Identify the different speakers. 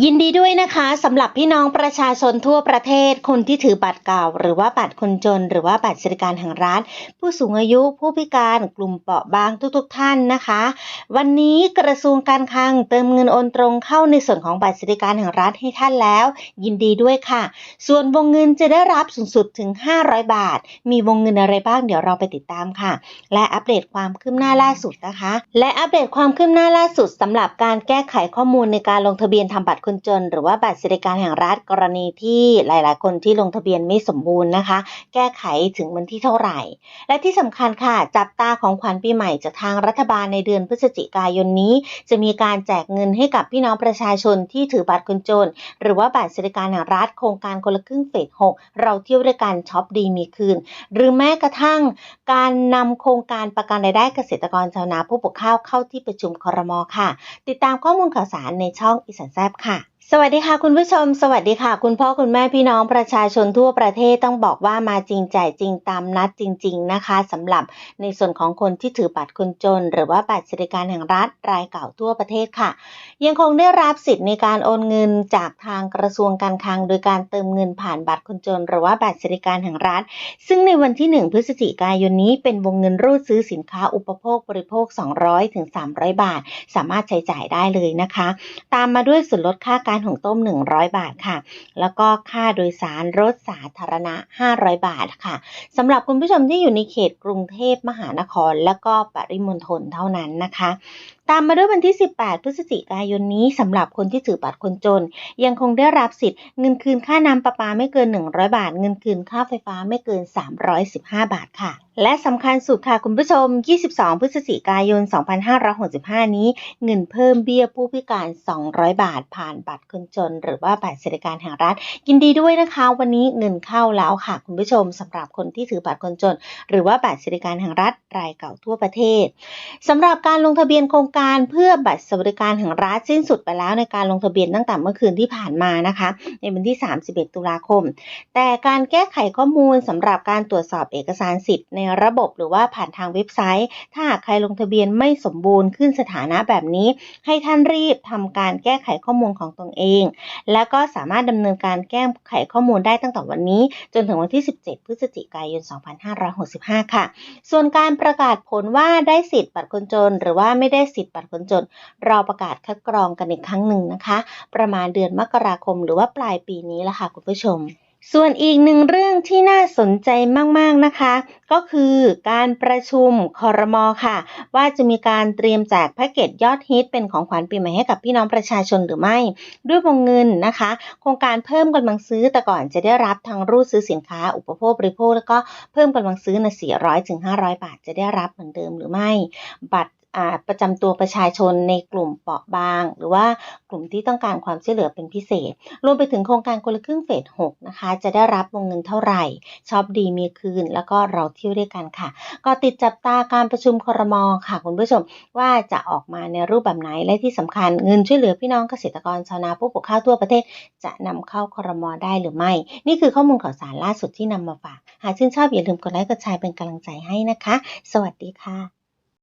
Speaker 1: ยินดีด้วยนะคะสำหรับพี่น้องประชาชนทั่วประเทศ คนที่ถือบัตรเก่า หรือว่าบัตรคนจน หรือว่าบัตรสวัสดิการแห่งรัฐผู้สูงอายุผู้พิการกลุ่มเปราะบางทุกๆท่านนะคะ วันนี้กระทรวงการคลังเติมเงินโอนตรงเข้าในส่วนของบัตรสวัสดิการแห่งรัฐให้ท่านแล้ว ยินดีด้วยค่ะ ส่วนวงเงินจะได้รับสูงสุดถึง 500 บาท มีวงเงินอะไรบ้างเดี๋ยวเราไปติดตามค่ะ และอัปเดตความคืบหน้าล่าสุดนะคะ และอัปเดตความคืบหน้าล่าสุดสำหรับการแก้ไขข้อมูลในการลงทะเบียนทำบัตรคนจน หรือว่าบัตรสวัสดิการแห่งรัฐกรณีที่หลาย ๆ คนที่ลงทะเบียนไม่สมบูรณ์นะคะ แก้ไขถึงวันที่เท่าไหร่ และที่สำคัญค่ะ จับตาของขวัญปีใหม่จากทางรัฐบาลในเดือนพฤศจิกายนนี้ จะมีการแจกเงินให้กับพี่น้องประชาชนที่ถือบัตรคนจน หรือว่าบัตรสวัสดิการแห่งรัฐโครงการคนละครึ่งเฟส6เราเที่ยวด้วยกันช็อปดีมีคืน หรือแม้กระทั่ง การนำโครงการประกันรายได้เกษตรกรชาวนาผู้ปลูกข้าวเข้าที่ประชุมครมค่ะ ติดตามข้อมูลข่าวสารในช่องอีสานแซบค่ะ Mm-hmm. สวัสดีค่ะคุณผู้ชม สวัสดีค่ะ คุณพ่อคุณแม่พี่น้องประชาชนทั่วประเทศต้องบอกว่ามาจริงจ่ายจริงตามนัดจริง ๆนะคะสำหรับในส่วนของคนที่ถือบัตรคนจน หรือว่าบัตรสวัสดิการแห่งรัฐรายเก่าทั่วประเทศค่ะ ยังคงได้รับสิทธิ์ในการโอนเงินจากทางกระทรวงการคลัง โดยการเติมเงินผ่านบัตรคนจน หรือว่าบัตรสวัสดิการแห่งรัฐ ซึ่งในวันที่ 1 พฤศจิกายนนี้ เป็นวงเงินรูดซื้อสินค้าอุปโภคบริโภค 200ถึง300 บาท สามารถใช้จ่ายได้เลยนะคะ ตามมาด้วยส่วนลดค่าการหุงต้ม 100 บาทค่ะ แล้วก็ค่าโดยสารรถสาธารณะ 500 บาทค่ะสำหรับคุณผู้ชมที่อยู่ในเขตกรุงเทพมหานคร และก็ปริมณฑลเท่านั้นนะคะตามมาด้วยวันที่ 18 พฤศจิกายนนี้สำหรับคนที่ถือบัตรคนจน ยังคงได้รับสิทธิ์เงินคืนค่าน้ำประปาไม่เกิน 100 บาท เงินคืนค่าไฟฟ้าไม่เกิน 315 บาทค่ะ และสำคัญสุดค่ะคุณผู้ชม 22 พฤศจิกายน 2565 นี้ เงินเพิ่มเบี้ยผู้พิการ 200 บาท ผ่านบัตรคนจน หรือว่าบัตรสวัสดิการแห่งรัฐ ยินดีด้วยนะคะ วันนี้เงินเข้าแล้วค่ะคุณผู้ชมสำหรับคนที่ถือบัตรคนจน หรือว่าบัตรสวัสดิการแห่งรัฐรายเก่าทั่วประเทศสำหรับการลงทะเบียนโครงการเพื่อบัตรสวัสดิการแห่งรัฐสิ้นสุดไปแล้วในการลงทะเบียนตั้งแต่เมื่อคืนที่ผ่านมานะคะในวันที่ 31 ตุลาคม แต่การแก้ไขข้อมูลสำหรับการตรวจสอบเอกสารสิทธิ์ในระบบหรือว่าผ่านทางเว็บไซต์ ถ้าหากใครลงทะเบียนไม่สมบูรณ์ขึ้นสถานะแบบนี้ ให้ท่านรีบทำการแก้ไขข้อมูลของตนเอง แล้วก็สามารถดำเนินการแก้ไขข้อมูลได้ตั้งแต่วันนี้ จนถึงวันที่ 17 พฤศจิกายน 2565 ค่ะ ส่วนการประกาศผลว่าได้สิทธิ์บัตรคนจน หรือว่าไม่ได้สิทธิ์บัตรคนจน เราประกาศคัดกรองกันอีกครั้งหนึ่งนะคะ ประมาณเดือนมกราคมหรือว่าปลายปีนี้ละค่ะคุณผู้ชมส่วนอีกหนึ่งเรื่องที่น่าสนใจมาก ๆ นะคะ ก็คือการประชุมคอรมอค่ะ ว่าจะมีการเตรียมแจกแพ็กเกจยอดฮิตเป็นของขวัญปีใหม่ให้กับพี่น้องประชาชนหรือไม่ ด้วยวงเงินนะคะ โครงการเพิ่มกำลังซื้อแต่ก่อนจะได้รับทางรูดซื้อสินค้า อุปโภคบริโภค แล้วก็เพิ่มกำลังซื้อนะ400ถึง500 บาทจะได้รับเหมือนเดิมหรือไม่ บัตร ประจำตัวประชาชนในกลุ่มเปราะบาง หรือว่ากลุ่มที่ต้องการความช่วยเหลือเป็นพิเศษ รวมไปถึงโครงการคนละครึ่งเฟส6นะคะ จะได้รับวงเงินเท่าไหร่ช็อปดีมีคืน แล้วก็เราเที่ยวด้วยกันค่ะ ก็ติดจับตาการประชุมครมค่ะ คุณผู้ชมว่าจะออกมาในรูปแบบไหนและที่สำคัญเงินช่วยเหลือพี่น้องเกษตรกรชาวนาผู้ปลูกข้าวทั่วประเทศ จะนำเข้าครมได้หรือไม่ นี่คือข้อมูลข่าวสารล่าสุดที่นำมาฝาก หากชื่นชอบอย่าลืมกดไลค์กดแชร์เป็นกำลังใจให้นะคะ สวัสดีค่ะ